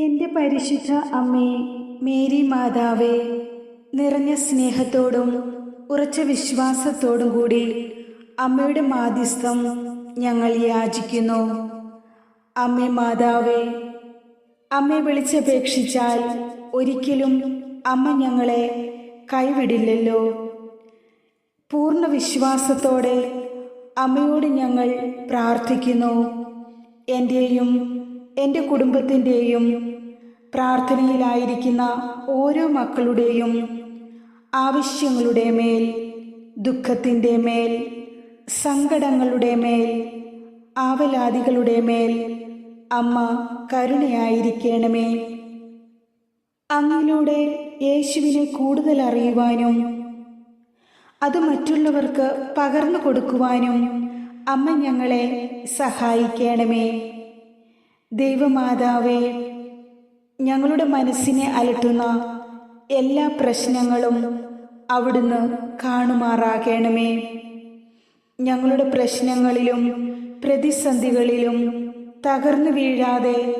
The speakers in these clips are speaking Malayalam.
എന്റെ പരിശുദ്ധ അമ്മേ മേരി മാതാവേ നിറഞ്ഞ സ്നേഹത്തോടും ഉറച്ച വിശ്വാസത്തോടും കൂടി അമ്മയുടെ മാധ്യസ്ഥം ഞങ്ങൾ യാചിക്കുന്നു. അമ്മേ മാതാവേ അമ്മയെ വിളിച്ചപേക്ഷിച്ചാൽ ഒരിക്കലും അമ്മ ഞങ്ങളെ കൈവിടില്ലല്ലോ. പൂർണ വിശ്വാസത്തോടെ അമ്മയോട് ഞങ്ങൾ പ്രാർത്ഥിക്കുന്നു. എന്റെയും എന്റെ കുടുംബത്തിന്റെയും പ്രാർത്ഥനയിലായിരിക്കുന്ന ഓരോ മക്കളുടെയും ആവശ്യങ്ങളുടെ മേൽ ദുഃഖത്തിന്റെ മേൽ സങ്കടങ്ങളുടെ മേൽ ആവലാദികളുടെ മേൽ അമ്മ കരുണയായിരിക്കണമേ. അങ്ങിലൂടെ യേശുവിനെ കൂടുതൽ അറിയുവാനും അത് മറ്റുള്ളവർക്ക് പകർന്നു കൊടുക്കുവാനും അമ്മ ഞങ്ങളെ സഹായിക്കണമേ. ദൈവമാതാവേ ഞങ്ങളുടെ മനസ്സിനെ അലട്ടുന്ന എല്ലാ പ്രശ്നങ്ങളും അവിടുന്ന് കാണുമാറാകണമേ. ഞങ്ങളുടെ പ്രശ്നങ്ങളിലും പ്രതിസന്ധികളിലും തകർന്നു വീഴാതെ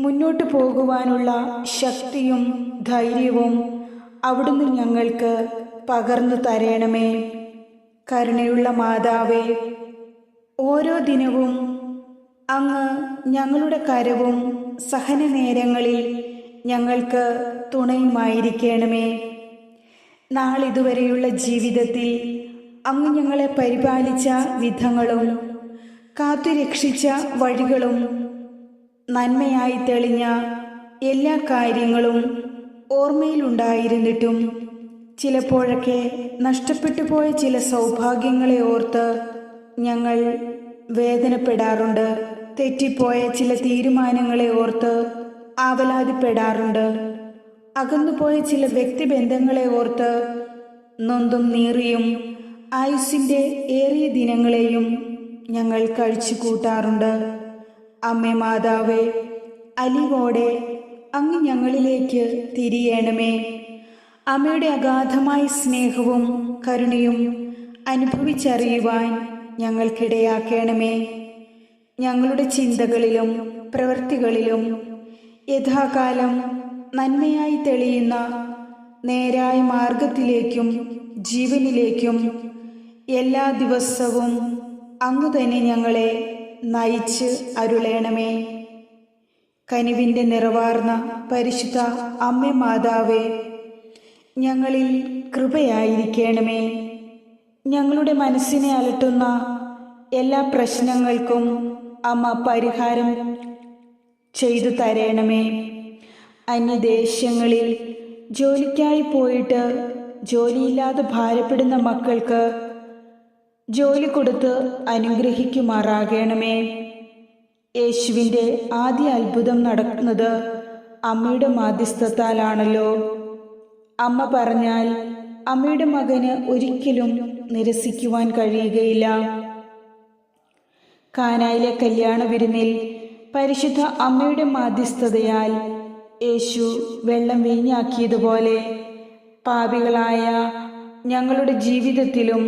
മുന്നോട്ട് പോകുവാനുള്ള ശക്തിയും ധൈര്യവും അവിടുന്ന് ഞങ്ങൾക്ക് പകർന്നു തരണമേ. കരുണയുള്ള മാതാവേ ഓരോ ദിനവും അങ്ങ് ഞങ്ങളുടെ കരവും സഹന നേരങ്ങളിൽ ഞങ്ങൾക്ക് തുണയുമായിരിക്കണമേ. നാളിതുവരെയുള്ള ജീവിതത്തിൽ അങ്ങ് ഞങ്ങളെ പരിപാലിച്ച വിധങ്ങളും കാത്തുരക്ഷിച്ച വഴികളും നന്മയായി തെളിഞ്ഞ എല്ലാ കാര്യങ്ങളും ഓർമ്മയിലുണ്ടായിരുന്നിട്ടും ചിലപ്പോഴൊക്കെ നഷ്ടപ്പെട്ടു പോയ ചില സൗഭാഗ്യങ്ങളെ ഓർത്ത് ഞങ്ങൾ വേദനപ്പെടാറുണ്ട്. തെറ്റിപ്പോയ ചില തീരുമാനങ്ങളെ ഓർത്ത് ആവലാതിപ്പെടാറുണ്ട്. അകന്നുപോയ ചില വ്യക്തിബന്ധങ്ങളെ ഓർത്ത് നൊന്തും നീറിയും ആയുസിന്റെ ഏറിയ ദിനങ്ങളെയും ഞങ്ങൾ കഴിച്ചു കൂട്ടാറുണ്ട് അമ്മേ മാതാവേ അലിവോടെ അങ്ങ് ഞങ്ങളിലേക്ക് തിരിയേണമേ. അമ്മയുടെ അഗാധമായ സ്നേഹവും കരുണയും അനുഭവിച്ചറിയുവാൻ ഞങ്ങൾക്കിടയാക്കണമേ. ഞങ്ങളുടെ ചിന്തകളിലും പ്രവൃത്തികളിലും യഥാകാലം നന്മയായി തെളിയുന്ന നേരായ മാർഗത്തിലേക്കും ജീവനിലേക്കും എല്ലാ ദിവസവും അങ്ങ് തന്നെ ഞങ്ങളെ നയിച്ച് അരുളേണമേ. കനിവിന്റെ നിറവാർന്ന പരിശുദ്ധ അമ്മ മാതാവേ ഞങ്ങളിൽ കൃപയായിരിക്കണമേ. ഞങ്ങളുടെ മനസ്സിനെ അലട്ടുന്ന എല്ലാ പ്രശ്നങ്ങൾക്കും അമ്മ പരിഹാരം ചെയ്തു തരണമേ. അന്യദേശങ്ങളിൽ ജോലിക്കായി പോയിട്ട് ജോലിയില്ലാതെ ഭാരപ്പെടുന്ന മക്കൾക്ക് ജോലി കൊടുത്ത് അനുഗ്രഹിക്കുമാറാകണമേ. യേശുവിന്റെ ആദ്യ അത്ഭുതം നടക്കുന്നത് അമ്മയുടെ മാധ്യസ്ഥത്താലാണല്ലോ. അമ്മ പറഞ്ഞാൽ അമ്മയുടെ മകന് ഒരിക്കലും നിരസിക്കുവാൻ കഴിയുകയില്ല. കാനായിലെ കല്യാണ വിരുന്നിൽ പരിശുദ്ധ അമ്മയുടെ മാധ്യസ്ഥതയാൽ യേശു വെള്ളം വീഞ്ഞാക്കിയതുപോലെ പാപികളായ ഞങ്ങളുടെ ജീവിതത്തിലും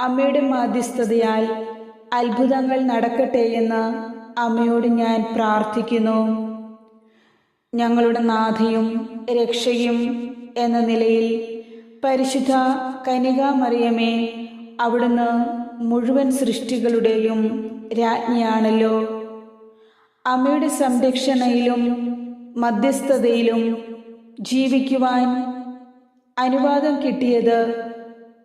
അമ്മയുടെ മാധ്യസ്ഥതയാൽ അത്ഭുതങ്ങൾ നടക്കട്ടെ എന്ന് അമ്മയോട് ഞാൻ പ്രാർത്ഥിക്കുന്നു. ഞങ്ങളുടെ നാഥയും രക്ഷയും എന്ന നിലയിൽ പരിശുദ്ധ കനികാമറിയമേ അവിടുന്ന് മുഴുവൻ സൃഷ്ടികളുടെയും രാജ്ഞിയാണല്ലോ. അമ്മയുടെ സംരക്ഷണയിലും മധ്യസ്ഥതയിലും ജീവിക്കുവാൻ അനുവാദം കിട്ടിയത്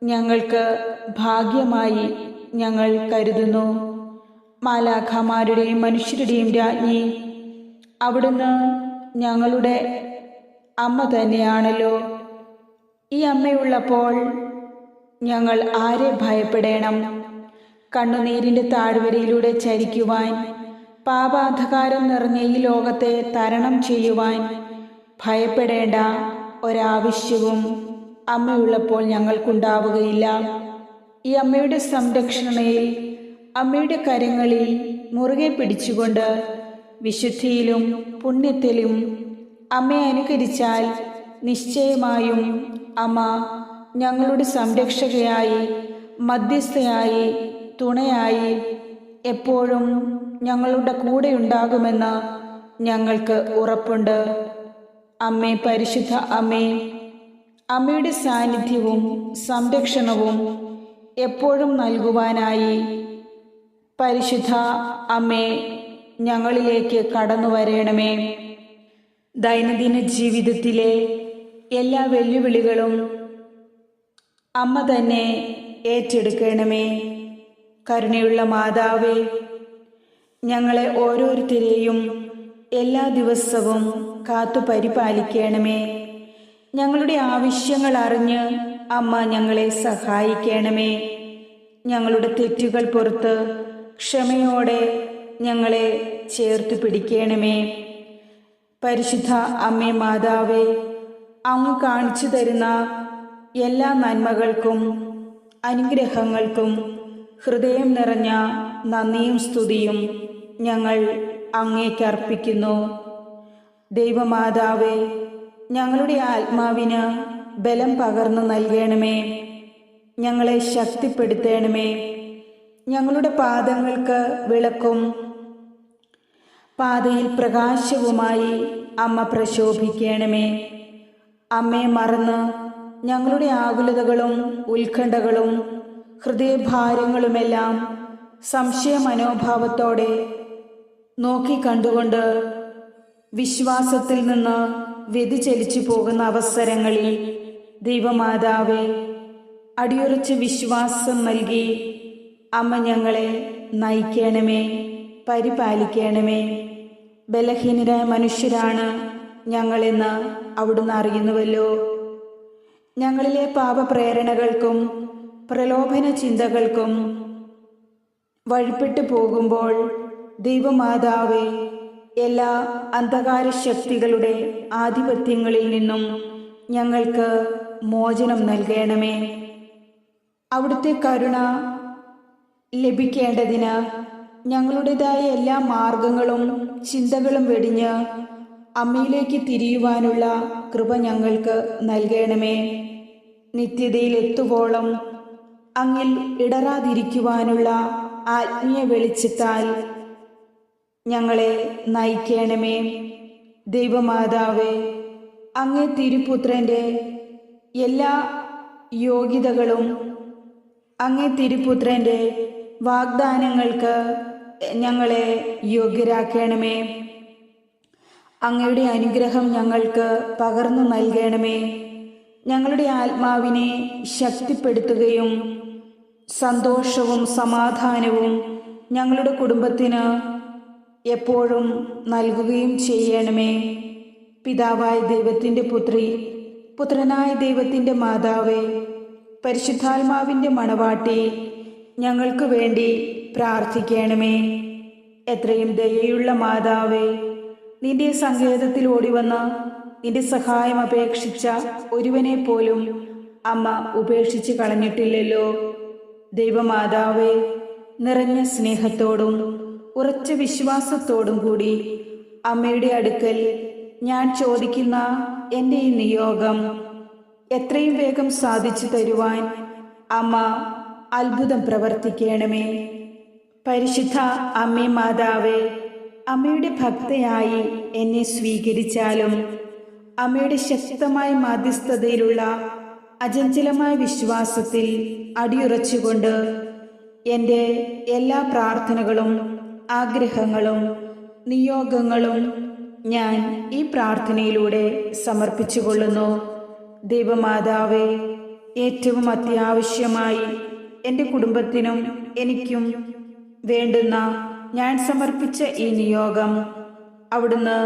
ഞങ്ങൾക്ക് ഭാഗ്യമായി ഞങ്ങൾ കരുതുന്നു. മാലാഖമാരുടെയും മനുഷ്യരുടെയും രാജ്ഞി അവിടുന്ന് ഞങ്ങളുടെ അമ്മ തന്നെയാണല്ലോ. ഈ അമ്മയുള്ളപ്പോൾ ഞങ്ങൾ ആരെ ഭയപ്പെടണം? കണ്ണുനീരിന്റെ താഴ്വരയിലൂടെ ചരിക്കുവാൻ പാപാധകാരം നിറഞ്ഞ ഈ ലോകത്തെ തരണം ചെയ്യുവാൻ ഭയപ്പെടേണ്ട ഒരാവശ്യവും അമ്മയുള്ളപ്പോൾ ഞങ്ങൾക്കുണ്ടാവുകയില്ല. ഈ അമ്മയുടെ സംരക്ഷണയിൽ അമ്മയുടെ കരങ്ങളിൽ മുറുകെ പിടിച്ചുകൊണ്ട് വിശുദ്ധിയിലും പുണ്യത്തിലും അമ്മയെ അനുകരിച്ചാൽ നിശ്ചയമായും അമ്മ ഞങ്ങളുടെ സംരക്ഷകയായി മധ്യസ്ഥയായി തുണയായി എപ്പോഴും ഞങ്ങളുടെ കൂടെ ഉണ്ടാകുമെന്ന് ഞങ്ങൾക്ക് ഉറപ്പുണ്ട്. അമ്മേ പരിശുദ്ധ അമ്മേ അമ്മയുടെ സാന്നിധ്യവും സംരക്ഷണവും എപ്പോഴും നൽകുവാനായി. പരിശുദ്ധ അമ്മേ ഞങ്ങളിലേക്ക് കടന്നു വരണമേ. ദൈനംദിന ജീവിതത്തിലെ എല്ലാ വെല്ലുവിളികളും അമ്മ തന്നെ ഏറ്റെടുക്കണമേ. കരുണയുള്ള മാതാവേ ഞങ്ങളെ ഓരോരുത്തരെയും എല്ലാ ദിവസവും കാത്തു പരിപാലിക്കണമേ. ഞങ്ങളുടെ ആവശ്യങ്ങൾ അറിഞ്ഞ് അമ്മ ഞങ്ങളെ സഹായിക്കണമേ. ഞങ്ങളുടെ തെറ്റുകൾ പുറത്ത് ക്ഷമയോടെ ഞങ്ങളെ ചേർത്ത് പിടിക്കണമേ. പരിശുദ്ധ അമ്മേ മാതാവേ അങ്ങ് കാണിച്ചു തരുന്ന എല്ലാ നന്മകൾക്കും അനുഗ്രഹങ്ങൾക്കും ഹൃദയം നിറഞ്ഞ നന്ദിയും സ്തുതിയും ഞങ്ങൾ അങ്ങേക്ക് അർപ്പിക്കുന്നു. ദൈവമാതാവേ ഞങ്ങളുടെ ആത്മാവിന് ബലം പകർന്നു നൽകണമേ. ഞങ്ങളെ ശക്തിപ്പെടുത്തണമേ. ഞങ്ങളുടെ പാദങ്ങൾക്ക് വിളക്കും. പാതയിൽ പ്രകാശവുമായി അമ്മ പ്രശോഭിക്കണമേ. അമ്മയെ മറന്ന് ഞങ്ങളുടെ ആകുലതകളും ഉത്കണ്ഠകളും ഹൃദയഭാരങ്ങളുമെല്ലാം സംശയ മനോഭാവത്തോടെ നോക്കിക്കണ്ടുകൊണ്ട് വിശ്വാസത്തിൽ നിന്ന് വ്യതിചലിച്ചു പോകുന്ന അവസരങ്ങളിൽ ദൈവമാതാവെ അടിയുറച്ച് വിശ്വാസം നൽകി അമ്മ ഞങ്ങളെ നയിക്കണമേ പരിപാലിക്കണമേ. ബലഹീനരായ മനുഷ്യരാണ് ഞങ്ങളെന്ന് അവിടുന്ന് അറിയുന്നുവല്ലോ. ഞങ്ങളിലെ പാപപ്രേരണകൾക്കും പ്രലോഭന ചിന്തകൾക്കും വഴിപ്പെട്ടു പോകുമ്പോൾ ദൈവമാതാവെ എല്ലാ അന്ധകാര ശക്തികളുടെ ആധിപത്യങ്ങളിൽ നിന്നും ഞങ്ങൾക്ക് മോചനം നൽകണമേ. അവിടുത്തെ കരുണ ലഭിക്കേണ്ടതിന് ഞങ്ങളുടേതായ എല്ലാ മാർഗങ്ങളും ചിന്തകളും വെടിഞ്ഞ് അമ്മയിലേക്ക് തിരിയുവാനുള്ള കൃപ ഞങ്ങൾക്ക് നൽകണമേ. നിത്യതയിൽ എത്തുവോളം അങ്ങിൽ ഇടറാതിരിക്കുവാനുള്ള ആത്മീയ വെളിച്ചത്താൽ ഞങ്ങളെ നയിക്കണമേ. ദൈവമാതാവേ അങ്ങേ തിരുപുത്രന്റെ എല്ലാ യോഗ്യതകളും അങ്ങേ തിരുപുത്രന്റെ വാഗ്ദാനങ്ങൾക്ക് ഞങ്ങളെ യോഗ്യരാക്കണമേ. അങ്ങയുടെ അനുഗ്രഹം ഞങ്ങൾക്ക് പകർന്നു നൽകണമേ. ഞങ്ങളുടെ ആത്മാവിനെ ശക്തിപ്പെടുത്തുകയും സന്തോഷവും സമാധാനവും ഞങ്ങളുടെ കുടുംബത്തിന് എപ്പോഴും നൽകുകയും ചെയ്യണമേ. പിതാവായ ദൈവത്തിന്റെ പുത്രി പുത്രനായ ദൈവത്തിന്റെ മാതാവേ പരിശുദ്ധാത്മാവിന്റെ മണവാട്ടി ഞങ്ങൾക്ക് വേണ്ടി പ്രാർത്ഥിക്കണമേ. എത്രയും ദയയുള്ള മാതാവേ നിന്റെ സങ്കേതത്തിൽ ഓടിവന്ന നിന്റെ സഹായം അപേക്ഷിച്ച ഒരുവനെ പോലും അമ്മ ഉപേക്ഷിച്ച് കളഞ്ഞിട്ടില്ലല്ലോ. ദൈവമാതാവേ നിറഞ്ഞ സ്നേഹത്തോടും ഉറച്ച വിശ്വാസത്തോടും കൂടി അമ്മയുടെ അടുക്കൽ ഞാൻ ചോദിക്കുന്ന എന്റെ ഈ നിയോഗം എത്രയും വേഗം സാധിച്ചു തരുവാൻ അമ്മ അത്ഭുതം പ്രവർത്തിക്കണമേ. പരിശുദ്ധ അമ്മേ മാതാവേ അമ്മയുടെ ഭക്തയായി എന്നെ സ്വീകരിച്ചാലും അമ്മയുടെ ശക്തമായ മാധ്യസ്ഥതയിലുള്ള അചഞ്ചലമായ വിശ്വാസത്തിൽ അടിയുറച്ചുകൊണ്ട് എന്റെ എല്ലാ പ്രാർത്ഥനകളും ആഗ്രഹങ്ങളും നിയോഗങ്ങളും ഞാൻ ഈ പ്രാർത്ഥനയിലൂടെ സമർപ്പിച്ചുകൊള്ളുന്നു. ദൈവമാതാവേ ഏറ്റവും അത്യാവശ്യമായി എന്റെ കുടുംബത്തിനും എനിക്കും വേണ്ടുന്ന ഞാൻ സമർപ്പിച്ച ഈ നിയോഗം അവിടുന്ന്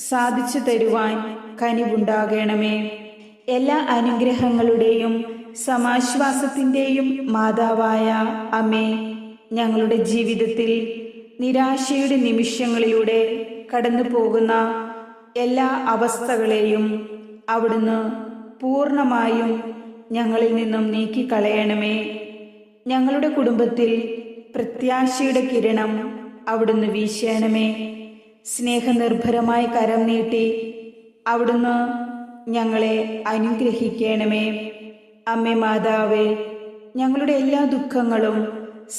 സാധിച്ചു തരുവാൻ കനിവുണ്ടാകണമേ. എല്ലാ അനുഗ്രഹങ്ങളുടെയും സമാശ്വാസത്തിന്റെയും മാതാവായ അമ്മേ ഞങ്ങളുടെ ജീവിതത്തിൽ നിരാശയുടെ നിമിഷങ്ങളിലൂടെ കടന്നു പോകുന്ന എല്ലാ അവസ്ഥകളെയും അവിടുന്ന് പൂർണമായും ഞങ്ങളിൽ നിന്നും നീക്കിക്കളയണമേ. ഞങ്ങളുടെ കുടുംബത്തിൽ പ്രത്യാശയുടെ കിരണം അവിടുന്ന് വീശണമേ. സ്നേഹനിർഭരമായി കരം നീട്ടി അവിടുന്ന് ഞങ്ങളെ അനുഗ്രഹിക്കണമേ. അമ്മേ മാതാവേ ഞങ്ങളുടെ എല്ലാ ദുഃഖങ്ങളും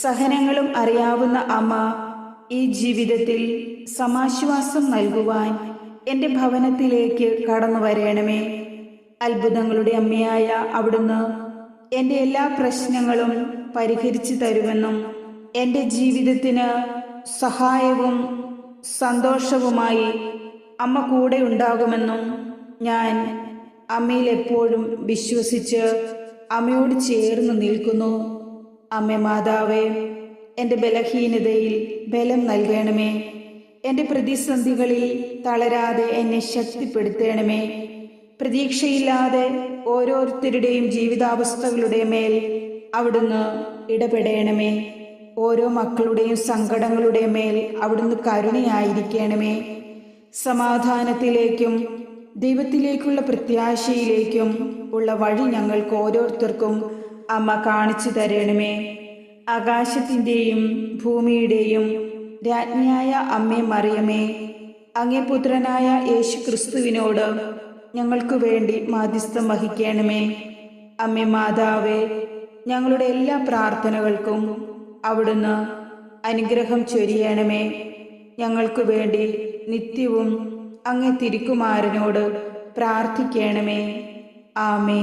സഹനങ്ങളും അറിയാവുന്ന അമ്മ ഈ ജീവിതത്തിൽ സമാശ്വാസം നൽകുവാൻ എന്റെ ഭവനത്തിലേക്ക് കടന്നു വരയണമേ അത്ഭുതങ്ങളുടെ അമ്മയായ അവിടുന്ന് എന്റെ എല്ലാ പ്രശ്നങ്ങളും പരിഹരിച്ചു തരുമെന്നും എന്റെ ജീവിതത്തിന് സഹായവും സന്തോഷവുമായി അമ്മ കൂടെ ഉണ്ടാകുമെന്നും ഞാൻ അമ്മയിൽ എപ്പോഴും വിശ്വസിച്ച് അമ്മയോട് ചേർന്ന് നിൽക്കുന്നു. അമ്മ മാതാവേ എന്റെ ബലഹീനതയിൽ ബലം നൽകണമേ. എന്റെ പ്രതിസന്ധികളിൽ തളരാതെ എന്നെ ശക്തിപ്പെടുത്തണമേ. പ്രതീക്ഷയില്ലാതെ ഓരോരുത്തരുടെയും ജീവിതാവസ്ഥകളുടെ മേൽ അവിടുന്ന് ഇടപെടണമേ. ഓരോ മക്കളുടെയും സങ്കടങ്ങളുടെ മേൽ അവിടുന്ന് കരുണയായിരിക്കണമേ. സമാധാനത്തിലേക്കും ദൈവത്തിലേക്കുള്ള പ്രത്യാശയിലേക്കും ഉള്ള വഴി ഞങ്ങൾക്ക് ഓരോരുത്തർക്കും അമ്മ കാണിച്ചു തരണമേ. ആകാശത്തിന്റെയും ഭൂമിയുടെയും രാജ്ഞിയായ അമ്മേ മറിയമേ അങ്ങേ പുത്രനായ യേശു ക്രിസ്തുവിനോട് ഞങ്ങൾക്ക് വേണ്ടി മാധ്യസ്ഥം വഹിക്കണമേ. അമ്മേ മാതാവേ ഞങ്ങളുടെ എല്ലാ പ്രാർത്ഥനകൾക്കും അവിടുന്ന് അനുഗ്രഹം ചൊരിയണമേ. ഞങ്ങൾക്ക് വേണ്ടി നിത്യവും അങ്ങേ തിരുക്കുമാരനോട് പ്രാർത്ഥിക്കണമേ. ആമേ